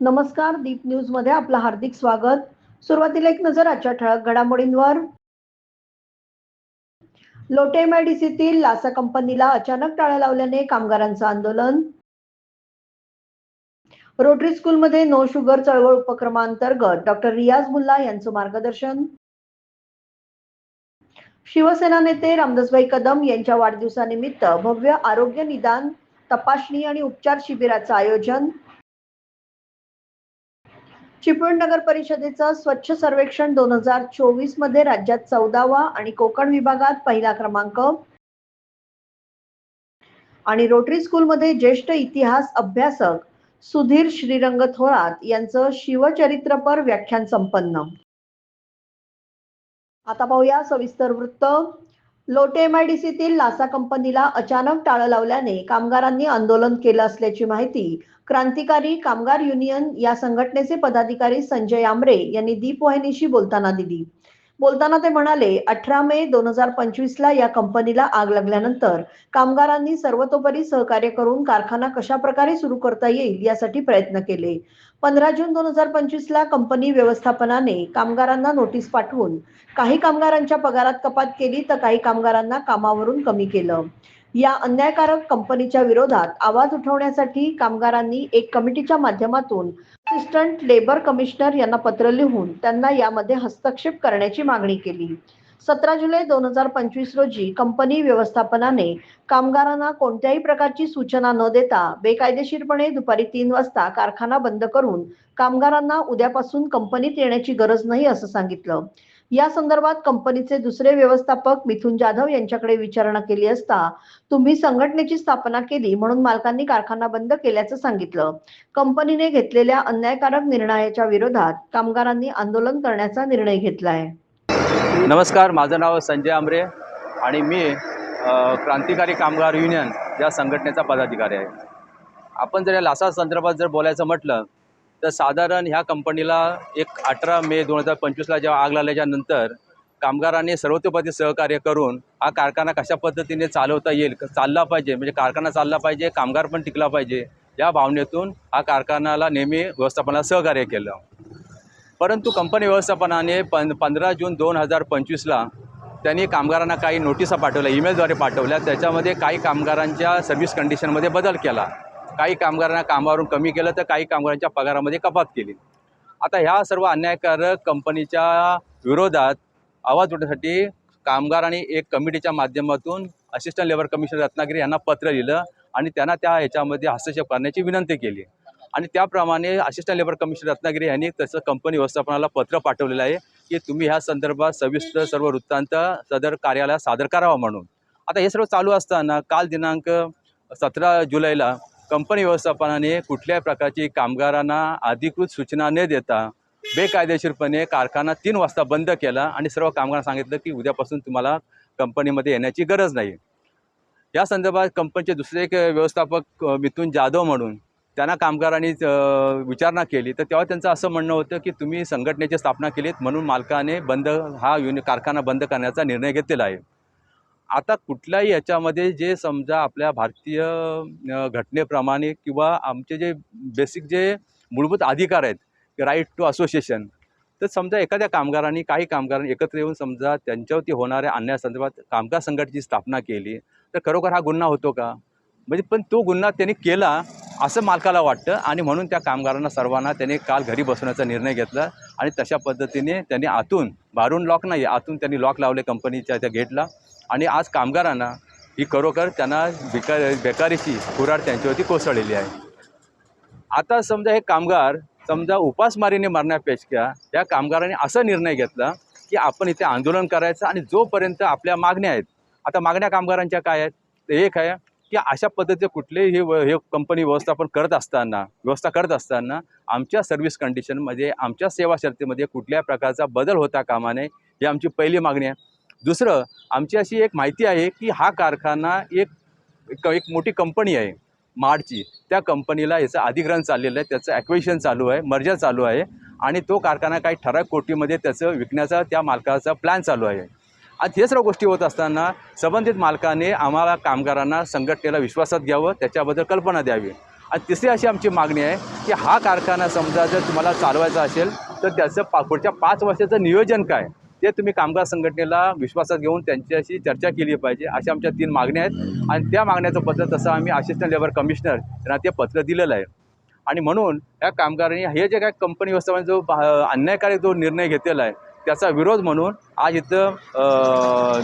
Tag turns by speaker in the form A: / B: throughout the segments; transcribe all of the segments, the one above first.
A: नमस्कार दीप न्यूजमध्ये आपलं हार्दिक स्वागत. सुरुवातीला एक नजर आजच्या ठळक घडामोडींवर. लोटे लासा कंपनीला अचानक टाळ्या लावल्याने कामगारांचं आंदोलन. रोटरी स्कूलमध्ये नो शुगर चळवळ उपक्रमांतर्गत डॉक्टर रियाज मुल्ला यांचं मार्गदर्शन. शिवसेना नेते रामदासभाई कदम यांच्या वाढदिवसानिमित्त भव्य आरोग्य निदान तपासणी आणि उपचार शिबिराचं आयोजन. चिपळूण नगर परिषदेचं स्वच्छ सर्वेक्षण दोन हजार चोवीसमध्ये राज्यात चौदावा आणि कोकण विभागात पहिला क्रमांक. आणि रोटरी स्कूलमध्ये ज्येष्ठ इतिहास अभ्यासक सुधीर श्रीरंग थोरात यांचं शिवचरित्रपर व्याख्यान संपन्न. आता पाहूया सविस्तर वृत्त. लोटे एमआयडीसीतील लासा कंपनीला अचानक टाळं लावल्याने कामगारांनी आंदोलन केलं असल्याची माहिती क्रांतिकारी कामगार युनियन या संघटनेचे पदाधिकारी संजय आमरे यांनी दीपवाहिनीशी बोलताना दिली. बोलताना ते म्हणाले अठरा मे दोन हजार पंचवीस ला या कंपनीला आग लागल्यानंतर कामगारांनी सर्वतोपरी सहकार्य करून कारखाना कशा प्रकारे सुरू करता येईल यासाठी प्रयत्न केले. पंधरा जून दोन हजार पंचवीस ला कंपनी व्यवस्थापनाने कामगारांना नोटीस पाठवून काही कामगारांच्या पगारात कपात केली तर काही कामगारांना कामावरून कमी केलं. या अन्यायकारक कंपनीच्या विरोधात आवाज उठवण्यासाठी कामगारांनी एक कमिटीच्या माध्यमातून असिस्टंट लेबर कमिशनर यांना पत्र लिहून त्यांना यामध्ये हस्तक्षेप करण्याची मागणी केली. सतरा जुलै दोन हजार पंचवीस रोजी कंपनी व्यवस्थापनाने कामगारांना कोणत्याही प्रकारची सूचना न देता बेकायदेशीरपणे दुपारी तीन वाजता कारखाना बंद करून कामगारांना उद्यापासून कंपनीत येण्याची गरज नाही असं सांगितलं. या संदर्भात कंपनीचे दुसरे व्यवस्थापक मिथुन जाधव यांच्याकडे विचारणा केली असता तुम्ही संघटनेची स्थापना केली म्हणून मालकांनी कारखाना बंद केल्याचं सांगितलं. कंपनीने घेतलेल्या अन्यायकारक निर्णयाच्या विरोधात कामगारांनी आंदोलन करण्याचा निर्णय घेतलाय.
B: नमस्कार माझं नाव संजय आमरे आणि मी क्रांतिकारी कामगार युनियन या संघटनेचा पदाधिकारी आहे. आपण जर या लासा संदर्भात जर बोलायचं म्हटलं तर साधारण ह्या कंपनीला एक अठरा मे दोन हजार पंचवीसला जेव्हा आग लागल्याच्यानंतर कामगारांनी सर्वतोपरी सहकार्य करून हा कारखाना कशा पद्धतीने चालवता येईल चालला पाहिजे म्हणजे कारखाना चालला पाहिजे कामगार पण टिकला पाहिजे या भावनेतून हा कारखान्याला नेहमी व्यवस्थापनाला सहकार्य केलं. परंतु कंपनी व्यवस्थापनाने पं पंधरा जून दोन हजार पंचवीसला त्यांनी कामगारांना काही नोटिसा पाठवल्या ईमेलद्वारे पाठवल्या त्याच्यामध्ये काही कामगारांच्या सर्व्हिस कंडिशनमध्ये बदल केला. काही कामगारांना कामावरून कमी केलं तर काही कामगारांच्या पगारामध्ये कपात केली. आता ह्या सर्व अन्यायकारक कंपनीच्या विरोधात आवाज तोडण्यासाठी कामगार आणि एक कमिटीच्या माध्यमातून असिस्टंट लेबर कमिशनर रत्नागिरी यांना पत्र लिहिलं आणि त्यांना त्या ह्याच्यामध्ये हस्तक्षेप करण्याची विनंती केली. आणि त्याप्रमाणे असिस्टंट लेबर कमिशनर रत्नागिरी यांनी तसं कंपनी व्यवस्थापनाला पत्र पाठवलेलं आहे की तुम्ही ह्या संदर्भात सविस्तर सर्व वृत्तांत सदर कार्यालयात सादर करावा म्हणून. आता हे सर्व चालू असताना काल दिनांक सतरा जुलैला कंपनी व्यवस्थापनाने कुठल्याही प्रकारची कामगारांना अधिकृत सूचना न देता बेकायदेशीरपणे कारखाना तीन वाजता बंद केला आणि सर्व कामगारांना सांगितलं की उद्यापासून तुम्हाला कंपनीमध्ये येण्याची गरज नाही. या संदर्भात कंपनीचे दुसरे एक व्यवस्थापक मिथून मिथुन जाधव म्हणून त्यांना कामगारांनी विचारणा केली. तर तेव्हा त्यांचं असं म्हणणं होतं की तुम्ही संघटनेची स्थापना केलीत म्हणून मालकाने बंद हा युनि कारखाना बंद करण्याचा निर्णय घेतलेला आहे. आता कुठल्याही याच्यामध्ये जे समजा आपल्या भारतीय घटनेप्रमाणे किंवा आमचे जे बेसिक जे मूलभूत अधिकार आहेत राईट टू असोसिएशन तर समजा एखाद्या कामगारांनी काही कामगारांनी एकत्र येऊन समजा त्यांच्यावरती होणाऱ्या अन्यायासंदर्भात कामगार संघटनेची स्थापना केली तर खरोखर हा गुन्हा होतो का? म्हणजे पण तो गुन्हा त्यांनी केला असं मालकाला वाटतं आणि म्हणून त्या कामगारांना सर्वांना त्याने काल घरी बसवण्याचा निर्णय घेतला आणि तशा पद्धतीने त्यांनी आतून बाहेरून लॉक नाही आतून त्यांनी लॉक लावले कंपनीच्या त्या गेटला. आणि आज कामगारांना ही खरोखर त्यांना बेकार बेकारीची कुराड त्यांच्यावरती कोसळलेली आहे. आता समजा हे कामगार समजा उपासमारीने मरण्यापेक्षा या कामगारांनी असा निर्णय घेतला की आपण इथे आंदोलन करायचं आणि जोपर्यंत आपल्या मागण्या आहेत आता मागण्या कामगारांच्या काय आहेत? ते एक आहे की अशा पद्धतीचे कुठलेही हे व- हे कंपनी व्यवस्थापन करत असताना व्यवस्था करत असताना आमच्या सर्व्हिस कंडिशनमध्ये आमच्या सेवा शर्तीमध्ये कुठल्या प्रकारचा बदल होता कामा नये ही आमची पहिली मागणी आहे. दुसरं आमची अशी एक माहिती आहे की हा कारखाना एक एक एक मोठी कंपनी आहे माडची. त्या कंपनीला याचं अधिग्रहण चाललेलं आहे त्याचं ॲक्वेशन चालू आहे मर्जा चालू आहे आणि तो कारखाना काही ठराविक कोटीमध्ये त्याचं विकण्याचा त्या मालकाचा प्लॅन चालू आहे. आज हे सर्व गोष्टी होत असताना संबंधित मालकाने आम्हाला कामगारांना संघटनेला विश्वासात घ्यावं त्याच्याबद्दल कल्पना द्यावी. आणि तिसरी अशी आमची मागणी आहे की हा कारखाना समजा जर तुम्हाला चालवायचा असेल तर त्याचं पा पुढच्या पाच वर्षाचं नियोजन काय? ते तुम्ही कामगार संघटनेला विश्वासात घेऊन त्यांच्याशी चर्चा केली पाहिजे अशा आमच्या तीन मागण्या आहेत. आणि त्या मागण्याचं पत्र तसं आम्ही असिस्टंट लेबर कमिशनर यांना ते पत्र दिलेलं आहे. आणि म्हणून या कामगारांनी हे जे काय कंपनी व्यवस्थापन जो बा- अन्यायकारक जो निर्णय घेतलेला आहे त्याचा विरोध म्हणून आज इथं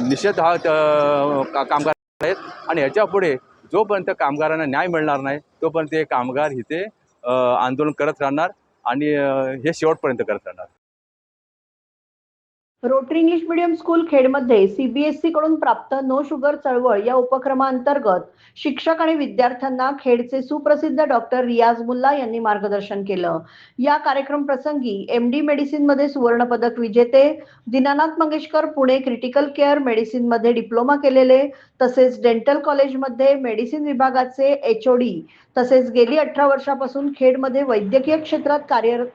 B: निषेध हा का- कामगार आहेत. आणि ह्याच्यापुढे जोपर्यंत कामगारांना न्याय मिळणार नाही तोपर्यंत हे कामगार इथे आंदोलन करत राहणार आणि हे शेवटपर्यंत करत राहणार.
A: रोटरी इंग्लिश मीडियम स्कूल खेडमध्ये सीबीएसई कडून प्राप्त नो शुगर चळवळ या उपक्रमांतर्गत शिक्षक आणि विद्यार्थ्यांना खेडचे सुप्रसिद्ध डॉक्टर रियाज मुल्ला यांनी मार्गदर्शन केलं. या कार्यक्रम प्रसंगी एम डी मेडिसिनमध्ये सुवर्ण पदक विजेते दीनानाथ मंगेशकर पुणे क्रिटिकल केअर मेडिसिनमध्ये डिप्लोमा केलेले तसेच डेंटल कॉलेजमध्ये मेडिसिन विभागाचे एच तसेच गेली अठरा वर्षापासून खेडमध्ये वैद्यकीय क्षेत्रात कार्यरत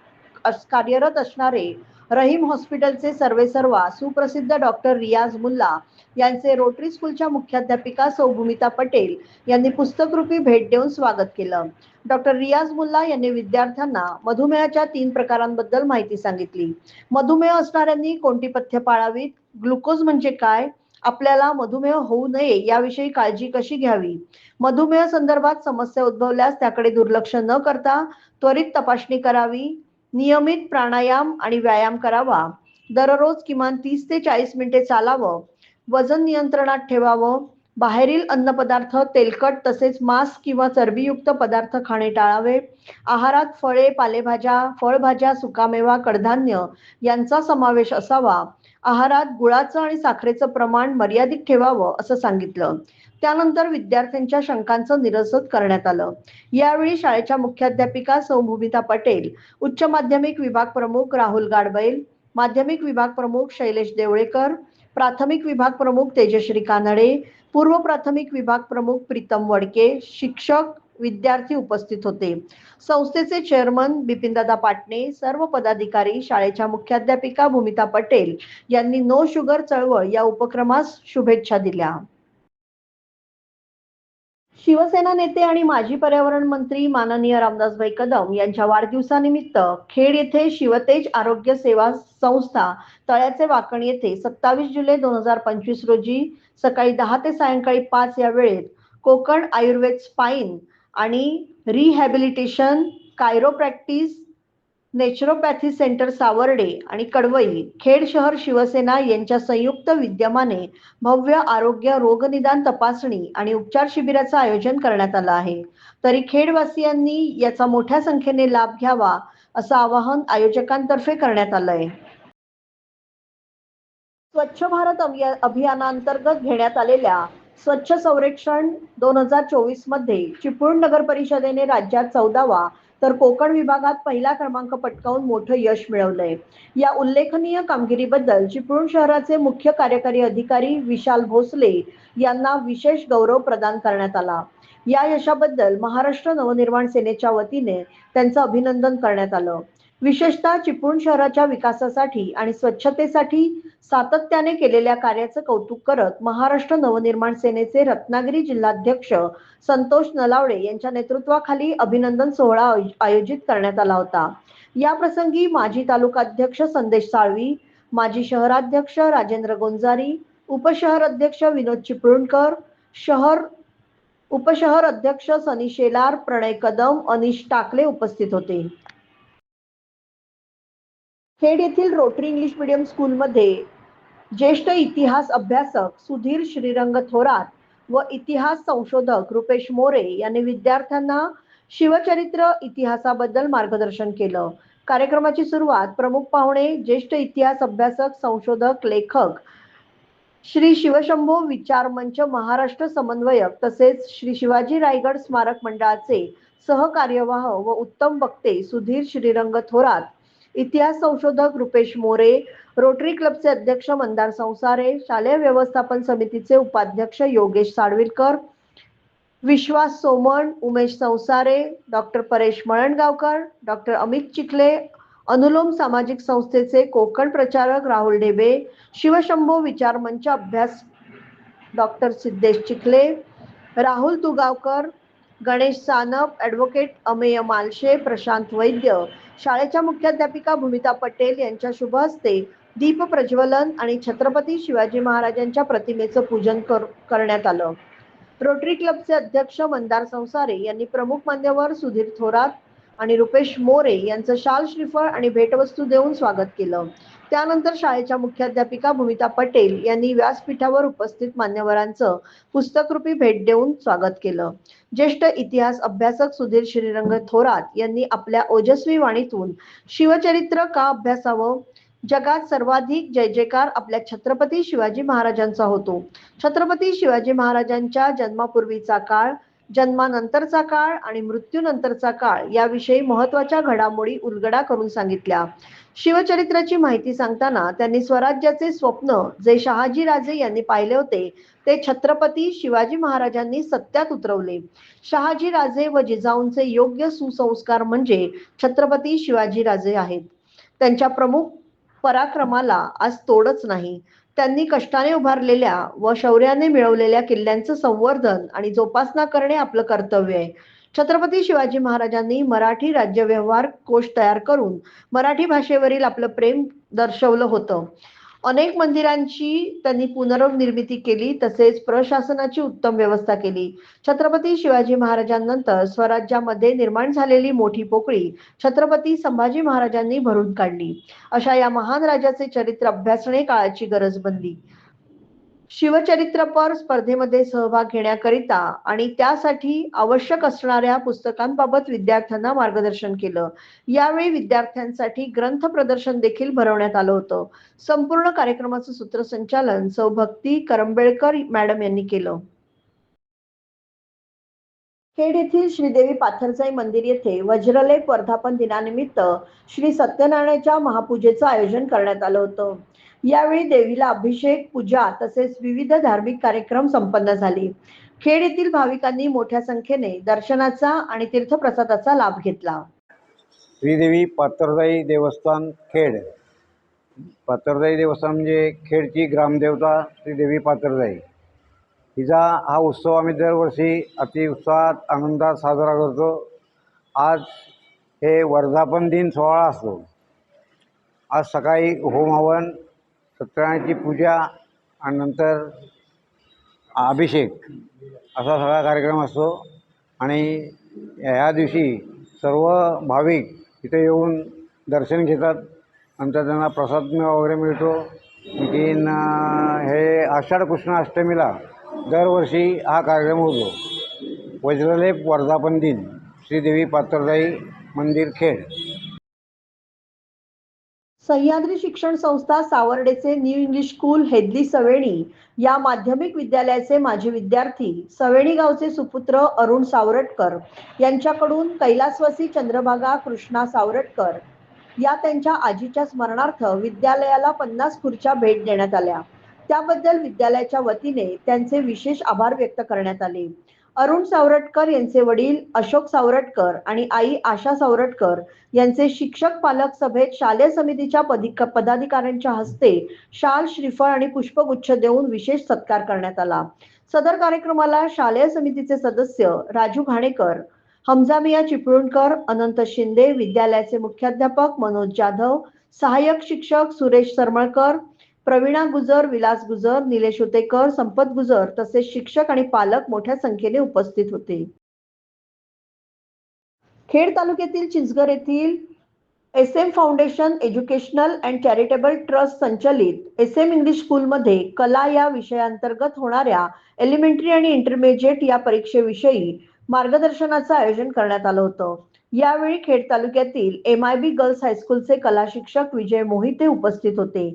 A: कार्यरत असणारे रहीम हॉस्पिटलचे सर्वेसर्वा सुप्रसिद्ध डॉक्टर रियाज मुल्ला यांचे रोटरी स्कूलच्या मुख्याध्यापिका सौभूमिता पटेल यांनी पुस्तकरूपी भेट देऊन स्वागत केलं. डॉक्टर रियाज मुल्ला यांनी विद्यार्थ्यांना मधुमेहाच्या तीन प्रकारांबद्दल माहिती सांगितली. मधुमेह असणाऱ्यांनी कोणती पथ्य पाळावीत? ग्लुकोज म्हणजे काय? आपल्याला मधुमेह होऊ नये याविषयी काळजी कशी घ्यावी? मधुमेह संदर्भात समस्या उद्भवल्यास त्याकडे दुर्लक्ष न करता त्वरित तपासणी करावी? नियमित प्राणायाम आणि व्यायाम करावा. दररोज किमान तीस ते चाळीस मिनिटे चालावं. वजन नियंत्रणात ठेवावं. बाहेरील अन्नपदार्थ तेलकट तसेच मांस किंवा चरबीयुक्त पदार्थ खाणे टाळावे. आहारात फळे पालेभाज्या फळभाज्या सुकामेवा कडधान्य यांचा समावेश असावा. आहारात गुळाचं आणि साखरेचं प्रमाण मर्यादित ठेवावं असं सांगितलं. त्यानंतर विद्यार्थ्यांच्या शंकांचं निरसन करण्यात आलं. यावेळी शाळेच्या मुख्याध्यापिका सौभूमिता पटेल उच्च माध्यमिक विभाग प्रमुख राहुल गाडबैल माध्यमिक विभाग प्रमुख शैलेश देवळेकर प्राथमिक विभाग प्रमुख तेजश्री कानडे पूर्व प्राथमिक विभाग प्रमुख प्रीतम वडके शिक्षक विद्यार्थी उपस्थित होते. संस्थेचे चेअरमन बिपिनदादा पाटणे सर्व पदाधिकारी शाळेच्या मुख्याध्यापिका भूमिता पटेल यांनी नो शुगर चळवळ या उपक्रमास शुभेच्छा दिल्या. शिवसेना नेते आणि माजी पर्यावरण मंत्री माननीय रामदासभाई कदम यांच्या वाढदिवसानिमित्त खेड येथे शिवतेज आरोग्य सेवा संस्था तळ्याचे वाकण येथे सत्तावीस जुलै दोन हजार पंचवीस रोजी सकाळी दहा ते सायंकाळी पाच या वेळेत कोकण आयुर्वेद स्पाईन आणि rehabilitation chiropractic naturopathy centre Savarde आणि कडवई खेड शहर शिवसेना यांच्या संयुक्त विद्यमाने भव्य आरोग्य रोगनिदान तपासणी आणि उपचार शिबिराचं आयोजन करण्यात आलं आहे. तरी खेडवासियांनी याचा मोठ्या संख्येने लाभ घ्यावा असं आवाहन आयोजकांतर्फे करण्यात आलंय. स्वच्छ भारत अभियानांतर्गत घेण्यात आलेल्या स्वच्छ संरक्षण दोन हजार चोवीसमध्ये चिपळूण नगर परिषदेने राज्यात चौदावा तर कोकण विभागात पहिला क्रमांक पटकावून मोठं यश मिळवलंय. या उल्लेखनीय कामगिरीबद्दल चिपळूण शहराचे मुख्य कार्यकारी अधिकारी विशाल भोसले यांना विशेष गौरव प्रदान करण्यात आला. या यशाबद्दल महाराष्ट्र नवनिर्माण सेनेच्या वतीने त्यांचं अभिनंदन करण्यात आलं. विशेषतः चिपळूण शहराच्या विकासासाठी आणि स्वच्छतेसाठी सातत्याने केलेल्या कार्याचं कौतुक करत महाराष्ट्र नवनिर्माण सेनेचे रत्नागिरी जिल्हाध्यक्ष संतोष नलावडे यांच्या नेतृत्वाखाली अभिनंदन सोहळा आयोज- आयोजित करण्यात आला होता. या प्रसंगी माजी तालुकाध्यक्ष संदेश साळवी माजी शहराध्यक्ष राजेंद्र गोंजारी उपशहर अध्यक्ष विनोद चिपळूणकर शहर उपशहर अध्यक्ष सनी शेलार प्रणय कदम अनिश टाकले उपस्थित होते. खेड येथील रोटरी इंग्लिश मीडियम स्कूलमध्ये ज्येष्ठ इतिहास अभ्यासक सुधीर श्रीरंग थोरात व इतिहास संशोधक रुपेश मोरे यांनी विद्यार्थ्यांना शिवचरित्र इतिहासाबद्दल मार्गदर्शन केलं. कार्यक्रमाची सुरुवात प्रमुख पाहुणे ज्येष्ठ इतिहास अभ्यासक संशोधक लेखक श्री शिवशंभो विचार मंच महाराष्ट्र समन्वयक तसेच श्री शिवाजी रायगड स्मारक मंडळाचे सहकार्यवाह व उत्तम वक्ते सुधीर श्रीरंग थोरात इतिहास संशोधक रुपेश मोरे रोटरी क्लबचे अध्यक्ष मंदार संसारे शालेय व्यवस्थापन समितीचे उपाध्यक्ष योगेश साळवीलकर विश्वास सोमण उमेश संसारे डॉक्टर परेश मळणगावकर डॉक्टर अमित चिखले अनुलोम सामाजिक संस्थेचे कोकण प्रचारक राहुल ढेबे शिवशंभो विचार मंच अभ्यास डॉक्टर सिद्धेश चिखले राहुल तुगावकर गणेश सानप ॲडव्होकेट अमेय मालशे प्रशांत वैद्य. शाळेच्या मुख्याध्यापिका भूमिता पटेल यांच्या शुभ हस्ते दीप प्रज्वलन आणि छत्रपती शिवाजी महाराजांच्या प्रतिमेचं पूजन कर करण्यात आलं. रोटरी क्लबचे अध्यक्ष मंदार संसारे यांनी प्रमुख मान्यवर सुधीर थोरात आणि रुपेश मोरे यांचं शाल श्रीफळ आणि भेटवस्तू देऊन स्वागत केलं. त्यानंतर शाळेच्या मुख्याध्यापिका भूमिता पटेल यांनी व्यासपीठावर उपस्थित मान्यवरांचं पुस्तकरूपी भेट देऊन स्वागत केलं. ज्येष्ठ इतिहास अभ्यासक सुधीर श्रीरंग थोरात यांनी आपल्या ओजस्वी वाणीतून शिवचरित्र का अभ्यासावं? जगात सर्वाधिक जय जयकार आपल्या छत्रपती शिवाजी महाराजांचा होतो. छत्रपती शिवाजी महाराजांच्या जन्मापूर्वीचा काळ जन्मानंतरचा काळ आणि मृत्यूनंतरचा काळ याविषयी महत्त्वाच्या घडामोडी उलगडा करून सांगितल्या. शिवचरित्राची माहिती सांगताना त्यांनी स्वराज्याचे स्वप्न जे शहाजीराजे यांनी पाहिले होते ते छत्रपती शिवाजी महाराजांनी सत्यात उतरवले. शहाजीराजे व जिजाऊंचे योग्य सुसंस्कार म्हणजे छत्रपती शिवाजीराजे आहेत. त्यांच्या प्रमुख पराक्रमाला आज तोडच नाही. त्यांनी कष्टाने उभारलेल्या व शौर्याने मिळवलेल्या किल्ल्यांचं संवर्धन आणि जोपासना करणे आपलं कर्तव्य आहे. छत्रपती शिवाजी महाराजांनी मराठी राज्य व्यवहार कोश तयार करून मराठी भाषेवरील आपलं प्रेम दर्शवलं होतं. अनेक मंदिरांची त्यांनी पुनर्निर्मिती केली तसेच प्रशासनाची उत्तम व्यवस्था केली. छत्रपती शिवाजी महाराजांनंतर स्वराज्यामध्ये निर्माण झालेली मोठी पोकळी छत्रपती संभाजी महाराजांनी भरून काढली. अशा या महान राजाचे चरित्र अभ्यासणे काळाची गरज बनली. शिवचरित्रपर स्पर्धेमध्ये सहभाग घेण्याकरिता आणि त्यासाठी आवश्यक असणाऱ्या पुस्तकांबाबत विद्यार्थ्यांना मार्गदर्शन केलं. यावेळी विद्यार्थ्यांसाठी ग्रंथ प्रदर्शन देखील भरवण्यात आलं होतं. संपूर्ण कार्यक्रमाचं सूत्रसंचालन सौभक्ती करंबेळकर मॅडम यांनी केलं. खेड येथील श्रीदेवी पाथरजाई मंदिर येथे वज्रलेप वर्धापन दिनानिमित्त श्री सत्यनारायणाच्या महापूजेचं आयोजन करण्यात आलं होतं. यावेळी देवीला अभिषेक पूजा तसेच विविध धार्मिक कार्यक्रम संपन्न झाले. खेड येथील भाविकांनी मोठ्या संख्येने दर्शनाचा आणि तीर्थप्रसादाचा लाभ घेतला.
C: श्रीदेवी पात्रदाई देवस्थान खेड. पात्रदाई देवस्थान म्हणजे खेडची ग्रामदेवता श्रीदेवी पात्रदाई हिचा हा उत्सव आम्ही दरवर्षी अति उत्साहात आनंदात साजरा करतो. आज हे वर्धापन दिन सोहळा असतो. आज सकाळी होम हवन सत्यनारायणाची पूजा आणि नंतर अभिषेक असा सगळा कार्यक्रम असतो. आणि ह्या दिवशी सर्व भाविक इथे येऊन दर्शन घेतात. नंतर त्यांना प्रसाद वगैरे मिळतो. आणखीन हे आषाढ कृष्ण अष्टमीला दरवर्षी हा कार्यक्रम होतो. वज्रलेप वर्धापन दिन श्रीदेवी पात्रदाई मंदिर खेड.
A: सह्याद्री शिक्षण संस्था सावर्डेचे new English school Hedali Saveni या माध्यमिक विद्यालयाचे माजी विद्यार्थी सवेणी गावचे सुपुत्र अरुण सावरटकर यांच्याकडून कैलासवासी चंद्रभागा कृष्णा सावरटकर या त्यांच्या आजीच्या स्मरणार्थ विद्यालयाला पन्नास खुर्च्या भेट देण्यात आल्या. त्याबद्दल विद्यालयाच्या वतीने त्यांचे विशेष आभार व्यक्त करण्यात आले. अरुण सावरटकर यांचे वडील अशोक सावरटकर आणि आई आशा सावरटकर यांचे शिक्षक पालक सभेत शालेय समितीच्या पदिक पदाधिकाऱ्यांच्या हस्ते शाल श्रीफळ आणि पुष्पगुच्छ देऊन विशेष सत्कार करण्यात आला. सदर कार्यक्रमाला शालेय समितीचे सदस्य राजू घाणेकर हमजामिया चिपळूणकर अनंत शिंदे विद्यालयाचे मुख्याध्यापक मनोज जाधव सहाय्यक शिक्षक सुरेश सरमळकर प्रवीणा गुजर विलास गुजर निलेश उतेकर संपत गुजर तसेच शिक्षक आणि पालक मोठ्या संख्येने उपस्थित होते. खेड तालुक्यातील चिंचगर येथील S M foundation educational and charitable trust संचलित एस एम इंग्लिश स्कूलमध्ये कला या विषयांतर्गत होणाऱ्या एलिमेंटरी आणि इंटरमिजिएट या परीक्षेविषयी मार्गदर्शनाचं आयोजन करण्यात आलं होतं. यावेळी खेड तालुक्यातील एम आय बी गर्ल्स हायस्कूलचे कला शिक्षक विजय मोहिते उपस्थित होते.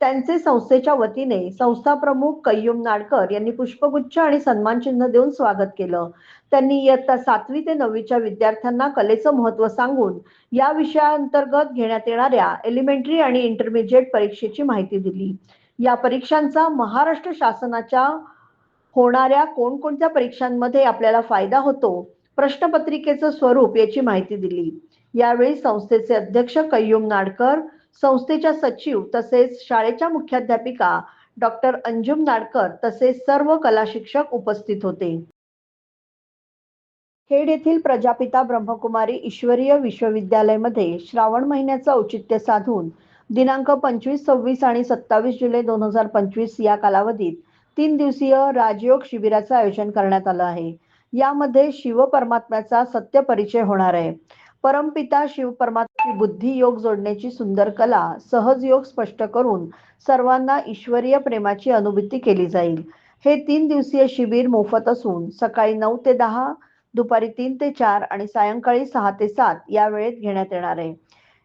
A: त्यांचे संस्थेच्या वतीने संस्था प्रमुख कय्युम नाडकर यांनी पुष्पगुच्छ आणि सन्मानचिन्ह देऊन स्वागत केलं. त्यांनी इयत्ता सातवी ते नववीच्या विद्यार्थ्यांना कलेचं महत्त्व सांगून या विषयाअंतर्गत घेण्यात येणाऱ्या एलिमेंटरी आणि इंटरमिजिएट परीक्षेची माहिती दिली. या परीक्षांचा महाराष्ट्र शासनाच्या होणाऱ्या कोणकोणत्या परीक्षांमध्ये आपल्याला फायदा होतो प्रश्नपत्रिकेचं स्वरूप याची माहिती दिली. यावेळी संस्थेचे अध्यक्ष कय्युम नाडकर संस्थेच्या सचिव तसेच शाळेच्या मुख्याध्यापिका डॉक्टर अंजुम नाडकर तसेच सर्व कला शिक्षक उपस्थित होते. खेड येथील प्रजापिता ब्रह्मकुमारी ईश्वरीय विश्वविद्यालयमध्ये श्रावण महिन्याचं औचित्य साधून दिनांक पंचवीस सव्वीस आणि सत्तावीस जुलै दोन हजार पंचवीस या कालावधीत तीन दिवसीय राजयोग शिबिराचं आयोजन करण्यात आलं आहे. यामध्ये शिव परमात्म्याचा सत्य परिचय होणार आहे. परमपिता शिव परमात्मा बुद्धी योग जोडण्याची सुंदर कला सहज योग स्पष्ट करून सर्वांना ईश्वरीय प्रेमाची अनुभूती केली जाईल. हे तीन दिवसीय शिबिर मोफत असून सकाळी नऊ ते दहा दुपारी तीन ते चार आणि सायंकाळी सहा ते सात या वेळेत घेण्यात येणार आहे.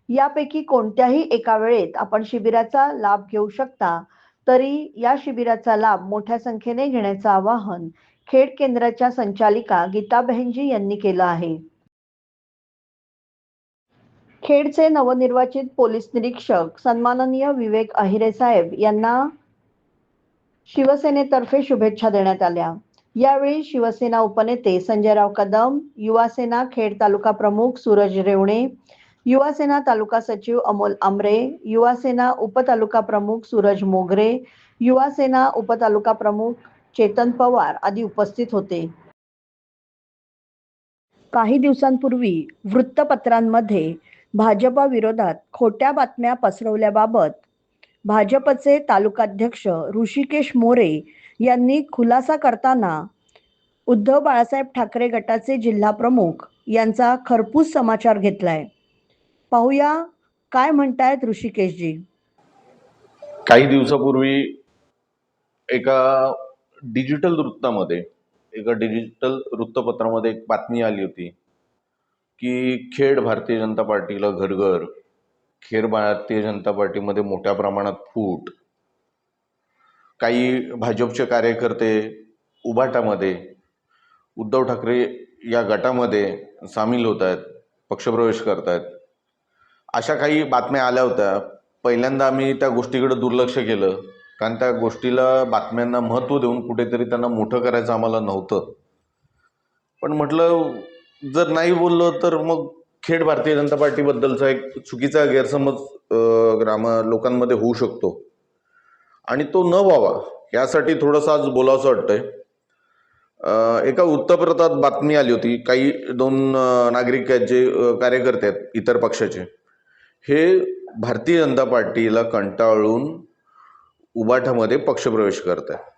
A: यापैकी कोणत्याही एका वेळेत आपण शिबिराचा लाभ घेऊ शकता तरी या शिबिराचा लाभ मोठ्या संख्येने घेण्याचं आवाहन खेड केंद्राच्या संचालिका गीता बहनजी यांनी केलं आहे. खेडचे नवनिर्वाचित पोलीस निरीक्षक सन्माननीय विवेक अहिरे साहेब यांना शिवसेनेतर्फे शुभेच्छा देण्यात आल्या. यावेळी शिवसेना उपनेते संजयराव कदम युवासेना खेड तालुका प्रमुख सूरज रेवणे युवासेना तालुका सचिव अमोल आमरे युवासेना उपतालुका प्रमुख सूरज मोगरे युवासेना उपतालुका प्रमुख चेतन पवार आदी उपस्थित होते. काही दिवसांपूर्वी वृत्तपत्रांमध्ये भाजपा विरोधात खोट्या बातम्या पसरवल्याबाबत भाजपचे तालुकाध्यक्ष ऋषिकेश मोरे यांनी खुलासा करताना उद्धव बाळासाहेब ठाकरे गटाचे जिल्हा प्रमुख यांचा खरपूस समाचार घेतलाय. पाहूया काय म्हणतायत ऋषिकेशजी.
D: काही दिवसापूर्वी एका डिजिटल वृत्तामध्ये एका डिजिटल वृत्तपत्रामध्ये एक बातमी आली होती. की खेड भारतीय जनता पार्टीला घरघर खेड भारतीय जनता पार्टीमध्ये मोठ्या प्रमाणात फूट काही भाजपचे कार्यकर्ते उभाटामध्ये उद्धव ठाकरे या गटामध्ये सामील होत आहेत पक्षप्रवेश करत आहेत. अशा काही बातम्या आल्या होत्या. पहिल्यांदा आम्ही त्या गोष्टीकडे दुर्लक्ष केलं कारण त्या गोष्टीला बातम्यांना महत्त्व देऊन कुठेतरी त्यांना मोठं करायचं आम्हाला नव्हतं. पण म्हटलं जर नाही बोललो तर मग खेड भारतीय जनता पार्टीबद्दलचा एक चुकीचा गैरसमज ग्राम लोकांमध्ये होऊ शकतो. आणि तो न व्हावा यासाठी थोडंसं आज बोलावंसं वाटतंय. एका वृत्तपत्रात बातमी आली होती काही दोन नागरिक आहेत जे कार्यकर्ते आहेत इतर पक्षाचे. हे भारतीय जनता पार्टीला कंटाळून उबाठामध्ये पक्षप्रवेश करत आहे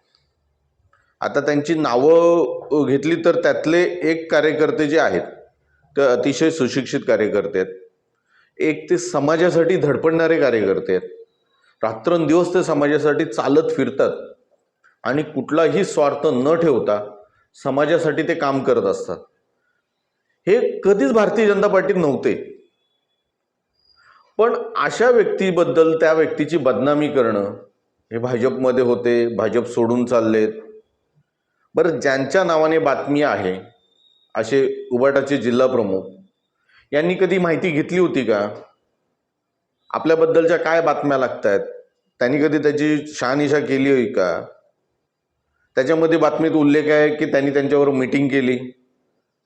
D: आता त्यांची नावं घेतली तर त्यातले एक कार्यकर्ते जे आहेत ते अतिशय सुशिक्षित कार्यकर्ते आहेत. एक ते समाजासाठी धडपडणारे कार्यकर्ते आहेत. रात्रंदिवस ते समाजासाठी चालत फिरतात आणि कुठलाही स्वार्थ न ठेवता समाजासाठी ते काम करत असतात. हे कधीच भारतीय जनता पार्टीत नव्हते. पण अशा व्यक्तीबद्दल त्या व्यक्तीची बदनामी करणं हे भाजपमध्ये होते भाजप सोडून चाललेत. बरं ज्यांच्या नावाने बातमी आहे असे उबाटाचे जिल्हा प्रमुख यांनी कधी माहिती घेतली होती का? आपल्याबद्दलच्या काय बातम्या लागत आहेत त्यांनी कधी त्याची शहानिशा केली होती का? त्याच्यामध्ये बातमीत उल्लेख आहे की त्यांनी त्यांच्यावर मीटिंग केली.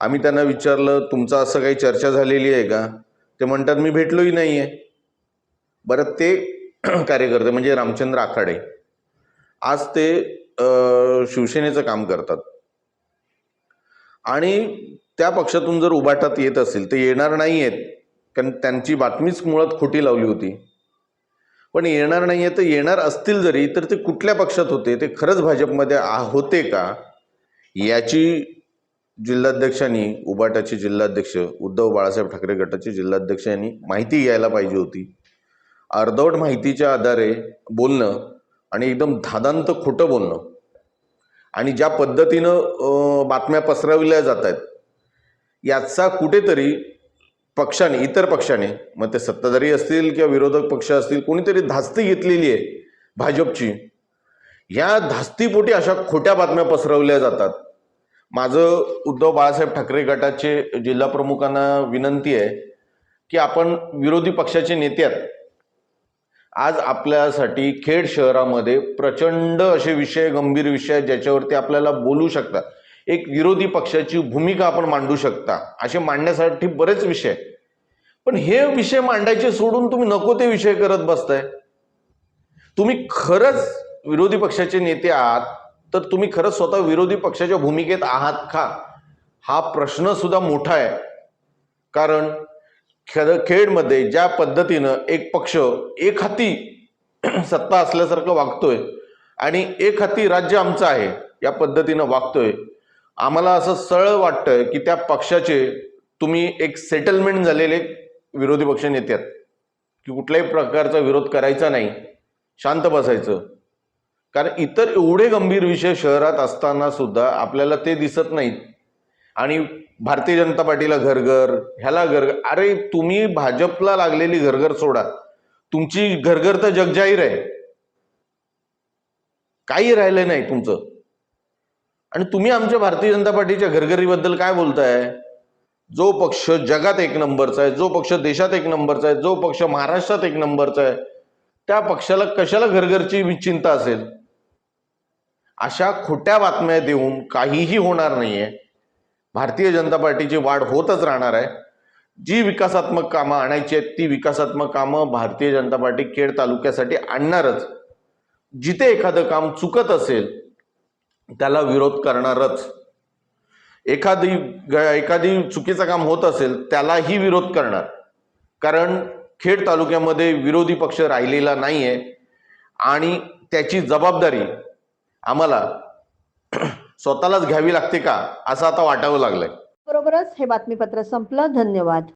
D: आम्ही त्यांना विचारलं तुमचं असं काही चर्चा झालेली आहे का? ते म्हणतात मी भेटलोही नाही आहे बरं ते कार्यकर्ते म्हणजे रामचंद्र आखाडे. आज ते शिवसेनेचं काम करतात. आणि त्या पक्षातून जर उभाटात येत असेल ते येणार नाही आहेत कारण त्यांची बातमीच मुळात खोटी लावली होती. पण येणार नाही आहे तर येणार असतील जरी तर ते कुठल्या पक्षात होते? ते खरंच भाजपमध्ये आ- होते का? याची जिल्हाध्यक्षांनी उबाटाचे जिल्हाध्यक्ष उद्धव बाळासाहेब ठाकरे गटाचे जिल्हाध्यक्ष यांनी माहिती घ्यायला पाहिजे होती. अर्धवट माहितीच्या आधारे बोलणं आणि एकदम धादांत खोटं बोलणं. आणि ज्या पद्धतीनं बातम्या पसरवल्या जात आहेत याचा कुठेतरी पक्षाने इतर पक्षाने मग ते सत्ताधारी असतील किंवा विरोधक पक्ष असतील कोणीतरी धास्ती घेतलेली आहे भाजपची. ह्या धास्तीपोटी अशा खोट्या बातम्या पसरवल्या जातात. माझं उद्धव बाळासाहेब ठाकरे गटाचे जिल्हा प्रमुखांना विनंती आहे की आपण विरोधी पक्षाचे नेते आहेत. आज आपल्यासाठी खेड शहरामध्ये प्रचंड असे विषय गंभीर विषय ज्याच्यावरती आपल्याला बोलू शकतात एक विरोधी पक्षाची भूमिका आपण मांडू शकता असे मांडण्यासाठी बरेच विषय पण हे विषय मांडायचे सोडून तुम्ही नको ते विषय करत बसताय. तुम्ही खरंच विरोधी पक्षाचे नेते आहात तर तुम्ही खरंच स्वतः विरोधी पक्षाच्या भूमिकेत आहात का? हा प्रश्न सुद्धा मोठा आहे. कारण खेळ खेडमध्ये ज्या पद्धतीनं एक पक्ष एक हाती सत्ता असल्यासारखं वागतोय आणि एक हाती राज्य आमचं आहे या पद्धतीनं वागतोय आम्हाला असं सरळ वाटतंय की त्या पक्षाचे तुम्ही एक सेटलमेंट झालेले विरोधी पक्ष नेते की कुठल्याही प्रकारचा विरोध करायचा नाही शांत बसायचं. कारण इतर एवढे गंभीर विषय शहरात असताना सुद्धा आपल्याला ते दिसत नाहीत. आणि भारतीय जनता पार्टीला घरघर ह्याला घरघर. अरे तुम्ही भाजपला लागलेली घरघर सोडा. तुमची घरघर तर जगजाहीर आहे. काही राहिलं नाही तुमचं. आणि तुम्ही आमच्या भारतीय जनता पार्टीच्या घरघरीबद्दल काय बोलताय? जो पक्ष जगात एक नंबरचा आहे जो पक्ष देशात एक नंबरचा आहे जो पक्ष महाराष्ट्रात एक नंबरचा आहे त्या पक्षाला कशाला घरघरची चिंता असेल? अशा खोट्या बातम्या देऊन काहीही होणार नाहीये. भारतीय जनता पार्टीची वाढ होतच राहणार आहे. जी विकासात्मक कामं आणायची आहेत ती विकासात्मक कामं भारतीय जनता पार्टी खेड तालुक्यासाठी आणणारच. जिथे एखादं काम चुकत असेल त्याला विरोध करणारच. एखादी ग- एखादी चुकीचं काम होत असेल त्यालाही विरोध करणार. कारण खेड तालुक्यामध्ये विरोधी पक्ष राहिलेला नाही आहे आणि त्याची जबाबदारी आम्हाला स्वतःलाच घ्यावी लागते का? असं आता वाटावं लागलंय.
A: बरोबरच हे बातमीपत्र संपलं. धन्यवाद.